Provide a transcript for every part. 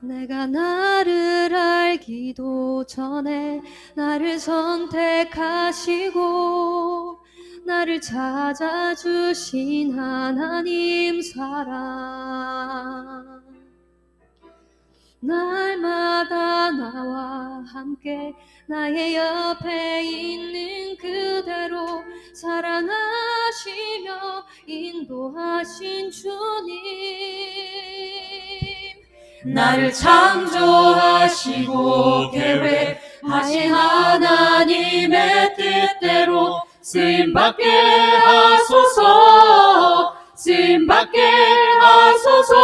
내가 나를 알기도 전에 나를 선택하시고 나를 찾아주신 하나님 사랑. 날마다 나와 함께 나의 옆에 있는 그대로 사랑하시며 인도하신 주님 나를 창조하시고 계획하신 하나님의 뜻대로 쓰임받게 하소서 쓰임받게 하소서.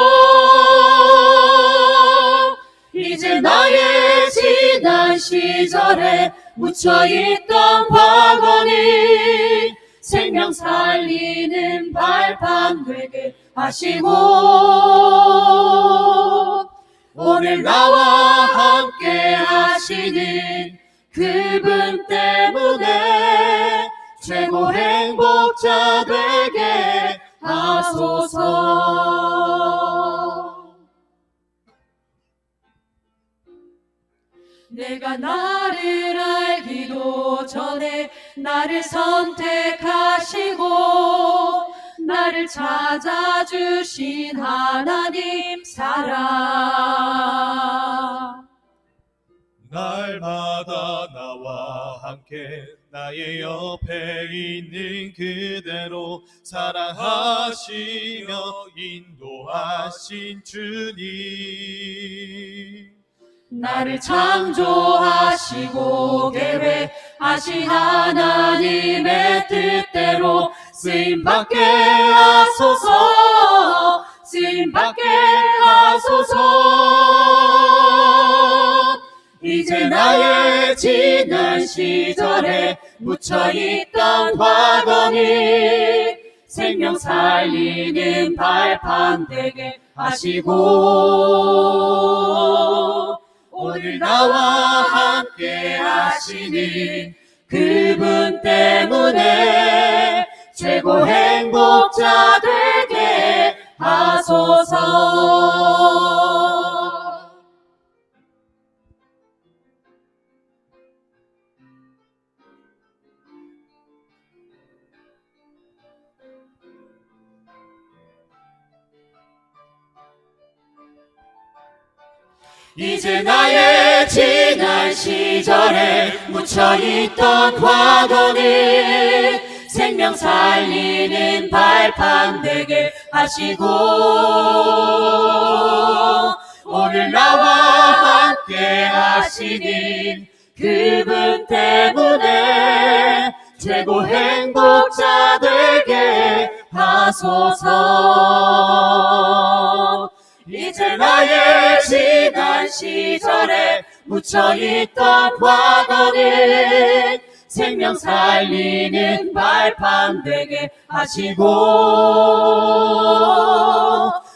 이제 나의 지난 시절에 묻혀있던 과거니 생명 살리는 발판 되게 하시고 오늘 나와 함께 하시는 그분 때문에 최고 행복자 되게 하소서. 내가 나를 알기도 전에 나를 선택하시고 나를 찾아주신 하나님 함께 나의 옆에 있는 그대로 사랑하시며 인도하신 주님. 나를 창조하시고 계획하신 하나님의 뜻대로 쓰임받게 하소서 쓰임받게 하소서. 이제 나의 지난 시절에 묻혀있던 과거니 생명 살리는 발판 되게 하시고 오늘 나와 함께 하시는 그분 때문에 최고 행복자 되게 이제 나의 지난 시절에 묻혀있던 과거는 생명 살리는 발판 되게 하시고 오늘 나와 함께 하시는 그분 때문에 최고 행복자 되게 하소서 이제 나의 지난 시절에 묻혀있던 과거는 생명 살리는 발판 되게 하시고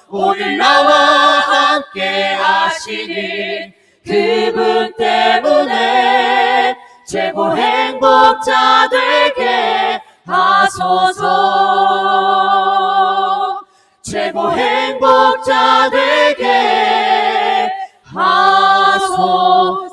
오늘 나와 함께 하시는 그분 때문에 최고 행복자 되게 하소서 최고 행복자 되게 하소서.